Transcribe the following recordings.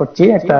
করছি একটা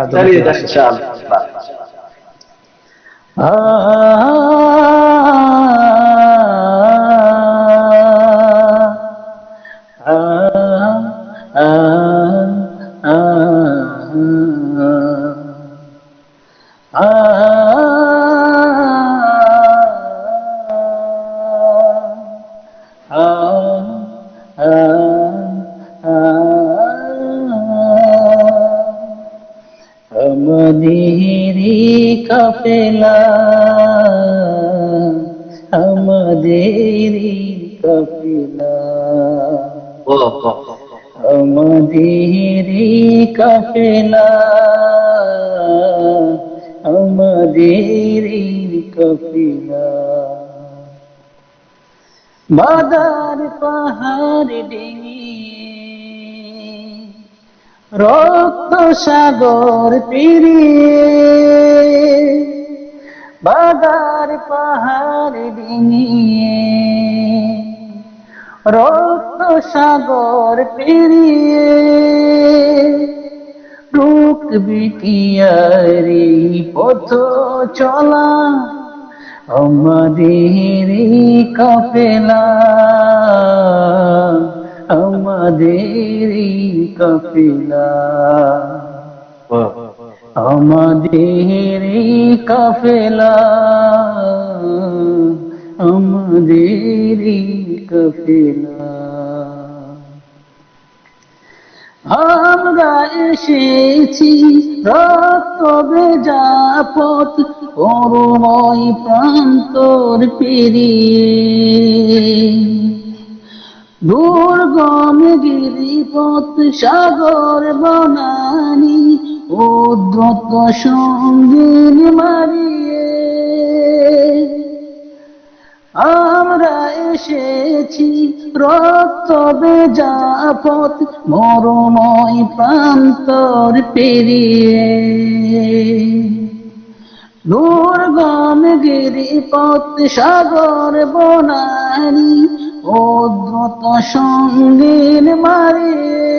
আমাদেরই কাফেলা আমাদেরই ও, আমাদেরই কাফেলা আমাদেরই কাফেলা। বাদার পাহাড় ডিঙিয়ে রক্ত সাগর পেরিয়ে বাদার পাহাড় ডিঙিয়ে। রক্ত সাগর পেরিয়ে রুক বিটিয়ারি পথ চলা, আমাদের কাপেলা আমাদের কাপেলা ও, আমাদের কাফেলা। আমাদের কাফেলা। আমরা এসেছি বেজা পথ করুণয় প্রান্তর পেরিয়ে। দুর্গম গিরিপথ সাগর বনানি উদ্রত সঙ্গীন মারিয়ে। আমরা এসেছি রক্ত বেজা পথ মরময় প্রান্তর পেরিয়ে। দুর্গম গিরিপথ সাগর বনানি সঙ্গীন মারিয়ে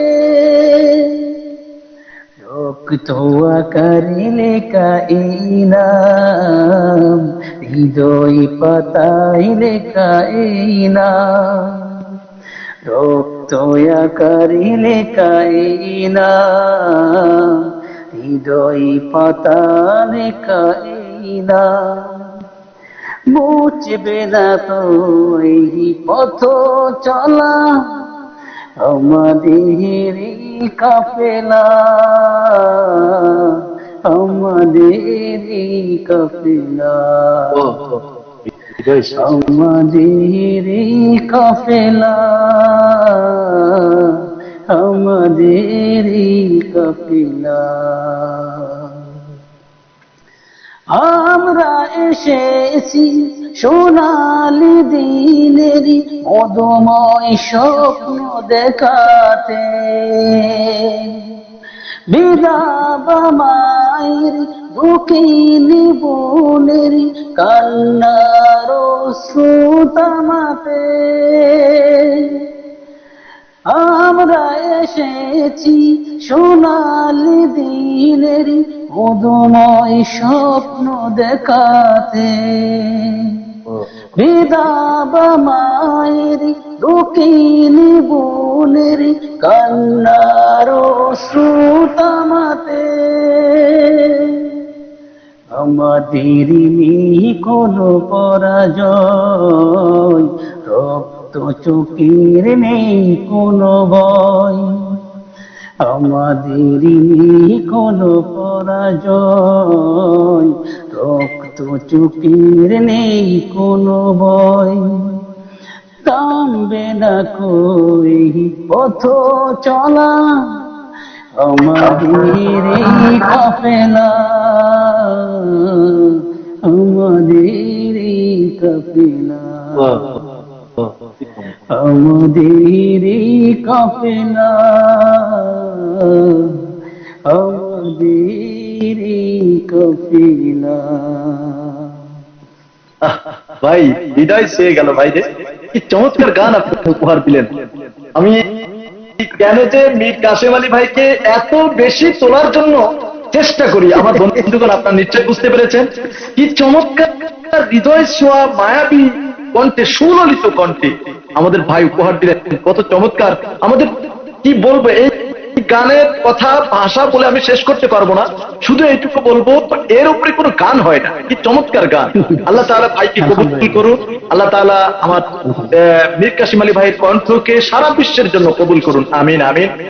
রক্ত আকারে লেখা ইনাম হৃদয় পাতায় লেখা ইনাম রক্ত আকারে লেখা ইনাম হৃদয় পাতা লেখা ইনাম বুঝবে না তো এই পথ চলা। আমাদের কাফেলা। আমাদের শান্ত। আমাদের কাফেলা। আমাদের কাফেলা। আমরা এসেছি সোনালি দিনের মধুময় স্বপ্ন দেখাতে। বিদাবা মায়ের দুঃখিনী কান্নার শ্রুতামাতে আমরা এসেছি সোনালি দিনের মধুময় স্বপ্ন দেখাতে। বিদাবা মায়ের দুঃখিনী বোনের কান্নার শ্রুতামাতে আমাদের কোনো পরাজয় রক্ত চোখের নেই কোনো ভয়। আমাদের কোনো পরাজয়। রক্ত চোখের নেই কোনো ভয়। কামবে না কই পথ চলা। আমাদের এই আমাদের এই ও, ও, ও, আমাদের এই কাফেলা। আমাদের কাফেলা ভাই হৃদয় ছুঁয়ে গেল ভাই রে। কি চমৎকার গান আপনি উপহার দিলেন। আমি কেন যে মীর কাসেম আলী ভাইকে এত বেশি তোলার জন্য চেষ্টা করি আমার বন্ধুগণ আপনারা নিশ্চয় বুঝতে পেরেছেন। কি চমৎকার হৃদয় ছোঁয়া মায়াবী কণ্ঠে সুললিত কণ্ঠে। আমাদের ভাই উপহার দিলেন কত চমৎকার। আমাদের কি বলব এই গানের কথা ভাষা বলে আমি শেষ করতে পারব না। শুধু এইটুকু বলব এর উপরে কোনো গান হয় না। কি চমৎকার গান। আল্লাহ তালা ভাইকে কবুল করুন। আল্লাহ তালা আমার মীর কাসিম আলী ভাইয়ের কণ্ঠকে সারা বিশ্বের জন্য কবুল করুন। আমিন আমিন।